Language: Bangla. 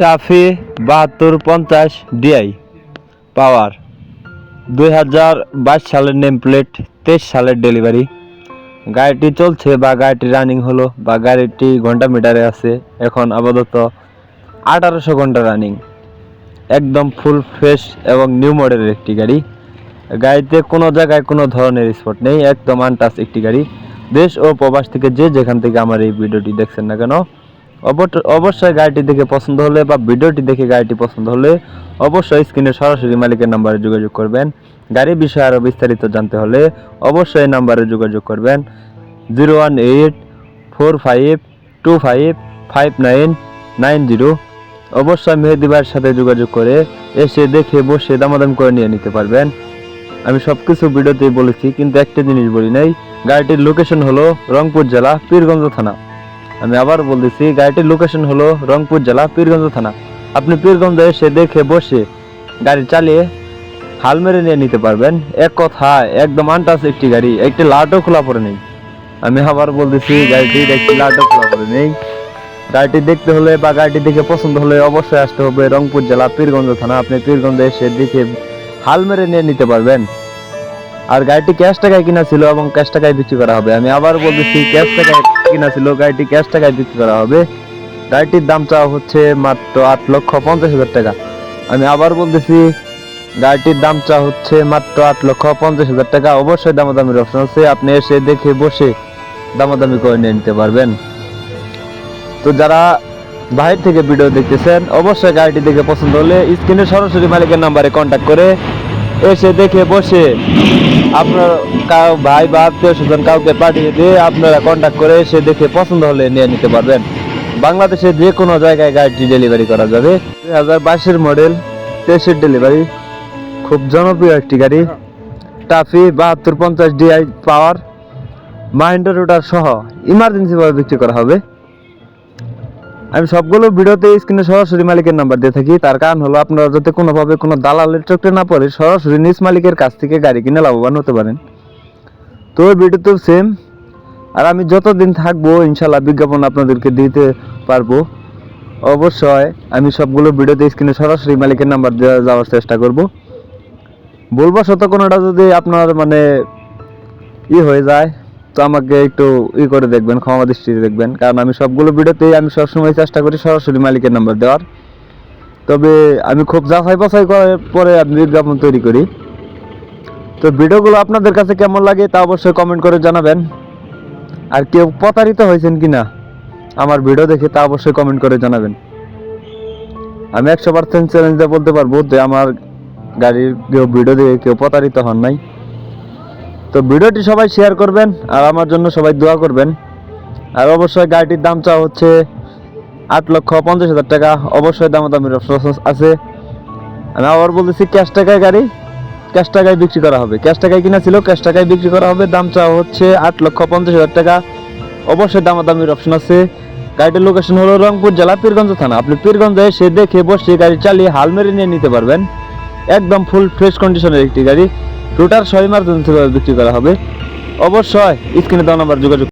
টাফি বাহাত্তর পঞ্চাশ ডিআই। পাওয়ার, দুই হাজার বাইশ সালের নেম প্লেট তেইশ সালের ডেলিভারি। গাড়িটি চলছে বা গাড়িটি রানিং হলো বা গাড়িটি ঘণ্টা মিটারে আছে, এখন আপাতত আঠারোশো ঘণ্টা রানিং। একদম ফুল ফ্রেশ এবং নিউ মডেলের একটি গাড়ি। গাড়িতে কোনো জায়গায় কোনো ধরনের স্পট নেই, একদম আনটাচ একটি গাড়ি। দেশ ও প্রবাস থেকে যে যেখান থেকে আমার এই ভিডিওটি দেখছেন না কেন অবশ্যই গাড়িটি দেখে পছন্দ হলে বা ভিডিওটি দেখে গাড়িটি পছন্দ হলে অবশ্যই স্ক্রিনে সরাসরি মালিকের নাম্বারে যোগাযোগ করবেন। গাড়ির বিষয়ে আরও বিস্তারিত জানতে হলে অবশ্যই নাম্বারে যোগাযোগ করবেন। Zero one eight four five two five five nine nine zero. অবশ্যই মেহেদি ভাইয়ের সাথে যোগাযোগ করে এসে দেখে বসে দামাদাম করে নিয়ে নিতে পারবেন। আমি সব কিছু ভিডিওতেই বলেছি, কিন্তু একটা জিনিস বলি নাই। গাড়িটির লোকেশন হলো রংপুর জেলা পীরগঞ্জ থানা। আমি আবার বলতেছি, গাড়িটির লোকেশন হলো রংপুর জেলা পীরগঞ্জ থানা। আপনি পীরগঞ্জে এসে দেখে বসে গাড়ি চালিয়ে হাল মেরে নিয়ে নিতে পারবেন। এক কথায়, একদম আনটাস একটি গাড়ি, একটি লাটও খোলা পড়ে নেই। আমি আবার বলতেছি গাড়িটির একটি লাটও খোলা পড়ে নেই। গাড়িটি দেখতে হলে বা গাড়িটি দেখে পছন্দ হলে অবশ্যই আসতে হবে রংপুর জেলা পীরগঞ্জ থানা। আপনি পীরগঞ্জে এসে দেখে হাল মেরে নিয়ে নিতে পারবেন। আর গাড়িটি ক্যাশ টাকায় কিনা ছিল এবং ক্যাশ টাকায় বিক্রি করা হবে। আমি আবার বলতেছি, ক্যাশ টাকায় কিনা ছিল, গাড়িটি ক্যাশ টাকায় বিক্রি করা হবে। গাড়িটির দাম চাওয়া হচ্ছে মাত্র আট লক্ষ পঞ্চাশ হাজার টাকা। আমি আবার বলতেছি, গাড়িটির দাম চাওয়া হচ্ছে মাত্র আট লক্ষ পঞ্চাশ হাজার টাকা। অবশ্যই দামাদামির অপশন আছে, আপনি এসে দেখে বসে দামাদামি করে নিয়ে নিতে পারবেন। তো যারা বাইরে থেকে ভিডিও দেখতেছেন, অবশ্যই গাড়িটি দেখে পছন্দ হলে স্ক্রিনে সরাসরি মালিকের নাম্বারে কন্ট্যাক্ট করে এসে দেখে বসে। আপনার কাউ ভাই বা আত্মীয় স্বজন কাউকে পাঠিয়ে দিয়ে আপনারা কন্ট্যাক্ট করে এসে দেখে পছন্দ হলে নিয়ে নিতে পারবেন। বাংলাদেশের যে কোনো জায়গায় গাড়িটি ডেলিভারি করা যাবে। দুই হাজার বাইশের মডেল তেইশের ডেলিভারি খুব জনপ্রিয় একটি গাড়ি। টাফি বাহাত্তর পঞ্চাশ ডিআই পাওয়ার মাহিন্দ্রা রোটার সহ ইমার্জেন্সিভাবে বিক্রি করা হবে। আমি সবগুলো ভিডিওতে স্ক্রিনে সরাসরি মালিকের নাম্বার দিয়ে থাকি। তার কারণ হলো আপনারা যাতে কোনোভাবে কোনো দালালের চক্রে না পড়ে, সরাসরি নিজ মালিকের কাছ থেকে গাড়ি কিনে লাভবান হতে পারেন। তো ভিডিওতেও সেম আর আমি যতদিন থাকব, ইনশাল্লাহ বিজ্ঞাপন আপনাদেরকে দিতে পারব। অবশ্যই আমি সবগুলো ভিডিওতে স্ক্রিনে সরাসরি মালিকের নাম্বার দেওয়া যাওয়ার চেষ্টা করব। বলব শত কোনোটা যদি আপনার মানে ই হয়ে যায় তো আমাকে একটু ই করে দেখবেন, ক্ষমা দৃষ্টিতে দেখবেন। কারণ আমি সবগুলো ভিডিওতেই আমি সবসময় চেষ্টা করি সরাসরি মালিকের নাম্বার দেওয়ার। তবে আমি খুব যাচাই বাছাই করার পরে আমি বিজ্ঞাপন তৈরি করি। তো ভিডিওগুলো আপনাদের কাছে কেমন লাগে তা অবশ্যই কমেন্ট করে জানাবেন। আর কেউ প্রতারিত হয়েছেন কি না আমার ভিডিও দেখে তা অবশ্যই কমেন্ট করে জানাবেন। আমি একশো পার্সেন্ট চ্যালেঞ্জ দিয়ে বলতে পারব যে আমার গাড়ির কেউ ভিডিও দেখে কেউ প্রতারিত হন নাই। তো ভিডিওটি সবাই শেয়ার করবেন আর আমার জন্য সবাই দোয়া করবেন। আর অবশ্যই গাড়িটির দাম চাওয়া হচ্ছে আট লক্ষ পঞ্চাশ হাজার টাকা। অবশ্যই দামাদামির অপশন আছে। আমি আবার বলতেছি ক্যাশ টাকায় গাড়ি ক্যাশ টাকায় বিক্রি করা হবে। ক্যাশ টাকায় কিনা ছিল ক্যাশ টাকায় বিক্রি করা হবে। দাম চাওয়া হচ্ছে আট লক্ষ পঞ্চাশ হাজার টাকা। অবশ্যই দামাদামির অপশন আছে। গাড়িটির লোকেশন হলো রংপুর জেলা পীরগঞ্জ থানা। আপনি পীরগঞ্জে এসে দেখে বসে গাড়ি চালিয়ে হাল মেরে নিয়ে নিতে পারবেন। একদম ফুল ফ্রেশ কন্ডিশনের একটি গাড়ি। রোটার ছয় মার্চ বিক্রি করা হবে। অবশ্যই স্ক্রিনে দেওয়া নাম্বার যোগাযোগ